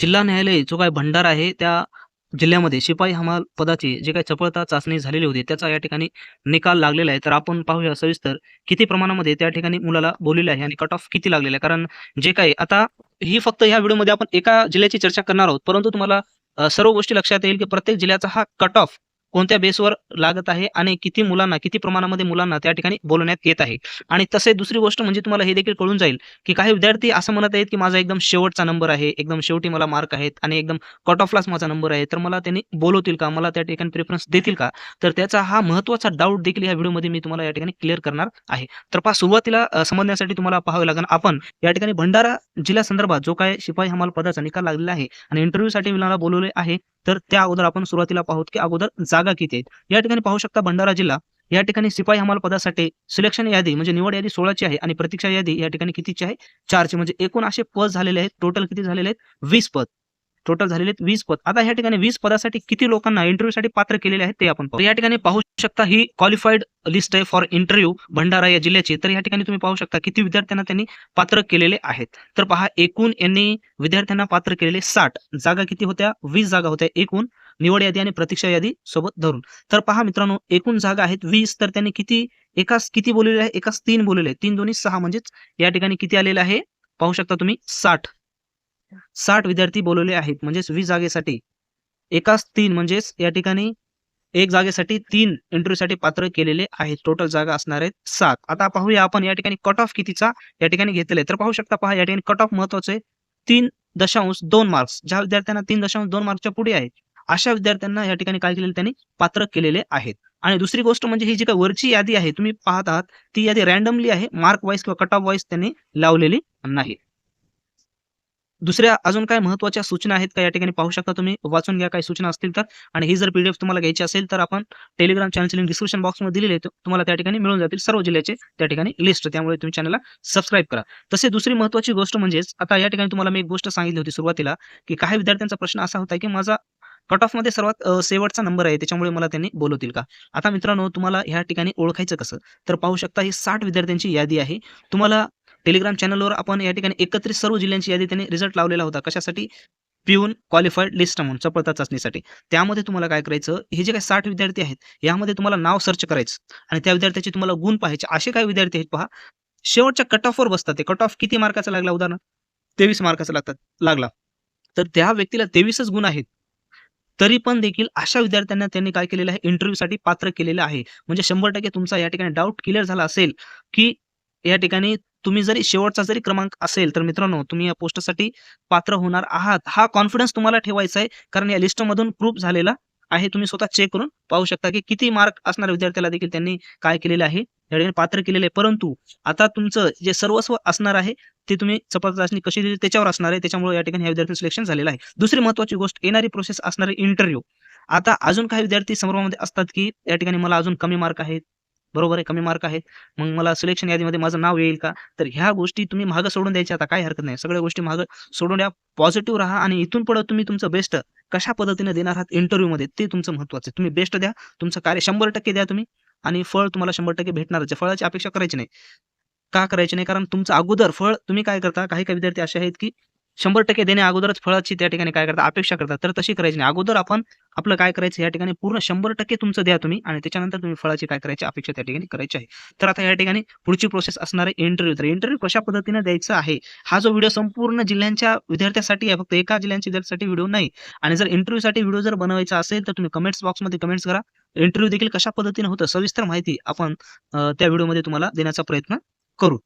जिल्हा न्यायालय जो काही भंडार आहे त्या जिल्ह्यामध्ये शिपाई हमाल पदाची जे काही चपळता चाचणी झालेली होती त्याचा या ठिकाणी निकाल लागलेला आहे. तर आपण पाहूया सविस्तर किती प्रमाणामध्ये त्या ठिकाणी मुलाला बोललेलं आहे आणि कट ऑफ किती लागलेला आहे. कारण जे काही आता ही फक्त ह्या व्हिडिओमध्ये आपण एका जिल्ह्याची चर्चा करणार आहोत. परंतु तुम्हाला सर्व गोष्टी लक्षात येईल की प्रत्येक जिल्ह्याचा हा कट ऑफ कोणत्या बेसवर लागत आहे आणि किती मुलांना किती प्रमाणामध्ये मुलांना त्या ठिकाणी बोलवण्यात येत आहे? आणि तसे दुसरी गोष्ट म्हणजे तुम्हाला हे देखील कळून जाईल की काही विद्यार्थी असं म्हणत आहेत की माझा एकदम शेवटचा नंबर आहे एकदम शेवटी मला मार्क आहेत आणि एकदम कट ऑफलाच माझा नंबर आहे तर मला त्यांनी बोलवतील का? मला त्या ठिकाणी प्रेफरन्स देतील का? तर त्याचा हा महत्त्वाचा डाऊट देखील या व्हिडिओमध्ये मी तुम्हाला या ठिकाणी क्लिअर करणार आहे. तर पहा सुरुवातीला समजण्यासाठी तुम्हाला पाहावे लागेल आपण या ठिकाणी भंडारा जिल्ह्या संदर्भात जो काय शिपाई हमाल पदाचा निकाल लागलेला आहे आणि इंटरव्ह्यूसाठी मला बोलवले आहे तर त्या अगोदर आपण सुरुवातीला पाहू की अगोदर जागा किती आहेत. या ठिकाणी पाहू शकता भंडारा जिल्हा. या ठिकाणी शिपाई हमाल पदासाठी सिलेक्शन यादी म्हणजे निवड यादी सोळाची आहे आणि प्रतीक्षा यादी या ठिकाणी कितीची आहे? चारची. म्हणजे एकूण असे पद झालेले आहेत. टोटल किती झालेले आहेत? वीस पद. टोटल झालेले आहेत वीस पद. आता या ठिकाणी वीस पदासाठी किती लोकांना इंटरव्ह्यूसाठी पात्र केलेले आहेत ते आपण या ठिकाणी पाहू शकता ही क्वालिफाईड लिस्ट आहे फॉर इंटरव्ह्यू भंडारा या जिल्ह्याची. तर या ठिकाणी तुम्ही पाहू शकता किती विद्यार्थ्यांना त्यांनी पात्र केलेले आहेत. तर पहा एकूण यांनी विद्यार्थ्यांना पात्र केलेले साठ. जागा किती होत्या? वीस जागा होत्या. एकूण निवड यादी आणि प्रतीक्षा यादी सोबत धरून. तर पहा मित्रांनो एकूण जागा आहेत वीस. तर त्यांनी किती एकाच किती बोललेले आहे? एकाच तीन बोललेले आहे तीन दोन्ही सहा म्हणजेच या ठिकाणी किती आलेले आहे? पाहू शकता तुम्ही साठ. साठ विद्यार्थी बोलवले आहेत. म्हणजेच वीस जागेसाठी एकाच तीन म्हणजेच या ठिकाणी एक जागेसाठी तीन इंटरव्ह्यूसाठी पात्र केलेले आहेत. टोटल जागा असणार आहेत सात. आता पाहूया आपण या ठिकाणी कट ऑफ कितीचा या ठिकाणी घेतलेला आहे. तर पाहू शकता पहा या ठिकाणी कट ऑफ महत्त्वाचे आहे तीन दशांश दोन मार्क्स ज्या विद्यार्थ्यांना तीन दशांश दोन मार्क्सच्या पुढे आहे अशा विद्यार्थ्यांना या ठिकाणी काय केलेले त्यांनी पात्र केलेले आहेत. आणि दुसरी गोष्ट म्हणजे ही जी काही वरची यादी आहे तुम्ही पाहत आहात ती यादी रॅन्डमली आहे मार्क वाईज किंवा कट ऑफ वाईज त्यांनी लावलेली नाही. दुसऱ्या अजून काय महत्त्वाच्या सूचना आहेत का या ठिकाणी पाहू शकता तुम्ही? वाचून घ्या काही सूचना असतील तर. आणि ही जर पीडीएफ तुम्हाला घ्यायची असेल तर आपण टेलिग्राम चॅनलची लिंक डिस्क्रिप्शन बॉक्समध्ये दिलेली आहे. तुम्हाला त्या ठिकाणी मिळून जातील सर्व जिल्ह्याचे त्या ठिकाणी लिस्ट त्यामुळे तुम्ही चॅनलला सबस्क्राईब करा. तसे दुसरी महत्वाची गोष्ट म्हणजेच आता या ठिकाणी तुम्हाला मी एक गोष्ट सांगितली होती सुरुवातीला की काही विद्यार्थ्यांचा प्रश्न असा होता की माझा कट ऑफमध्ये सर्वात शेवटचा नंबर आहे त्याच्यामुळे मला त्यांनी बोलवतील का? आता मित्रांनो तुम्हाला ह्या ठिकाणी ओळखायचं कसं? तर पाहू शकता ही साठ विद्यार्थ्यांची यादी आहे. तुम्हाला टेलिग्राम चॅनलवर आपण या ठिकाणी एकत्रित सर्व जिल्ह्यांची यादी त्यांनी रिझल्ट लावलेला होता. कशासाठी? पिऊन क्वालिफाईड लिस्ट म्हणून चपळता चाचणीसाठी. त्यामध्ये तुम्हाला काय करायचं? हे जे काही साठ विद्यार्थी आहेत यामध्ये तुम्हाला नाव सर्च करायचं. आणि त्या विद्यार्थ्याचे तुम्हाला गुण पाहायचे. असे काही विद्यार्थी आहेत पहा शेवटच्या कट ऑफवर बसतात ते. कट ऑफ किती मार्काचा लागला? उदाहरण तेवीस मार्काचा लागतात लागला. तर त्या व्यक्तीला तेवीसच गुण आहेत. तरी पण देखील अशा विद्यार्थ्यांना त्यांनी काय केलेलं आहे? इंटरव्ह्यूसाठी पात्र केलेलं आहे. म्हणजे शंभर टक्के तुमचा या ठिकाणी डाऊट क्लिअर झाला असेल की या ठिकाणी तुम्ही जरी शेवटचा जरी क्रमांक असेल तर मित्रांनो तुम्ही या पोस्टसाठी पात्र होणार आहात. हा कॉन्फिडन्स तुम्हाला ठेवायचा आहे कारण या लिस्टमधून प्रूफ झालेला आहे. तुम्ही स्वतः चेक करून पाहू शकता की किती मार्क असणाऱ्या विद्यार्थ्याला देखील त्यांनी काय केलेलं आहे. या ठिकाणी पात्र केलेलं आहे. परंतु आता तुमचं जे सर्वस्व असणार आहे ते तुम्ही चपळता चाचणी कशी दिली? त्याच्यावर असणार आहे. त्याच्यामुळे या ठिकाणी ह्या विद्यार्थी सिलेक्शन झालेलं आहे. दुसरी महत्वाची गोष्ट येणारी प्रोसेस असणारे इंटरव्ह्यू आता अजून काही विद्यार्थी संदर्भामध्ये असतात की या ठिकाणी मला अजून कमी मार्क आहेत. बरोबर आहे कमी मार्क आहेत. मग मला सिलेक्शन यादीमध्ये माझं नाव येईल का? तर ह्या गोष्टी तुम्ही मागं सोडून द्यायच्या आता काही हरकत नाही. सगळ्या गोष्टी मागं सोडून द्या पॉझिटिव्ह राहा आणि इथून पुढे तुम्ही तुमचं बेस्ट कशा पद्धतीने देणार आहात इंटरव्ह्यूमध्ये ते तुमचं महत्वाचं आहे. तुम्ही बेस्ट द्या तुमचं कार्य शंभर टक्के द्या तुम्ही आणि फळ तुम्हाला शंभर टक्के भेटणारच आहे. फळाची अपेक्षा करायची नाही. का करायची नाही? कारण तुमचं अगोदर फळ तुम्ही काय करता? काही काही विद्यार्थी असे आहेत की शंभर टक्के देण्या अगोदरच फळाची त्या ठिकाणी काय करता अपेक्षा करतात. तर तशी करायची नाही. अगोदर आपण आपलं काय करायचं या ठिकाणी पूर्ण शंभर टक्के तुमचं द्या तुम्ही आणि त्याच्यानंतर तुम्ही फळाची काय करायची अपेक्षा त्या ठिकाणी करायची आहे. तर आता या ठिकाणी पुढची प्रोसेस असणार आहे इंटरव्ह्यू तर इंटरव्ह्यू कशा पद्धतीने द्यायचा आहे? हा जो व्हिडिओ संपूर्ण जिल्ह्यांच्या विद्यार्थ्यासाठी आहे. फक्त एका जिल्ह्यांच्या विद्यार्थ्यासाठी व्हिडिओ नाही. आणि जर इंटरव्ह्यूसाठी व्हिडिओ जर बनवायचा असेल तर तुम्ही कमेंट्स बॉक्समध्ये कमेंट्स करा. इंटरव्ह्यू देखील कशा पद्धतीने होतं सविस्तर माहिती आपण त्या व्हिडिओमध्ये तुम्हाला देण्याचा प्रयत्न करू.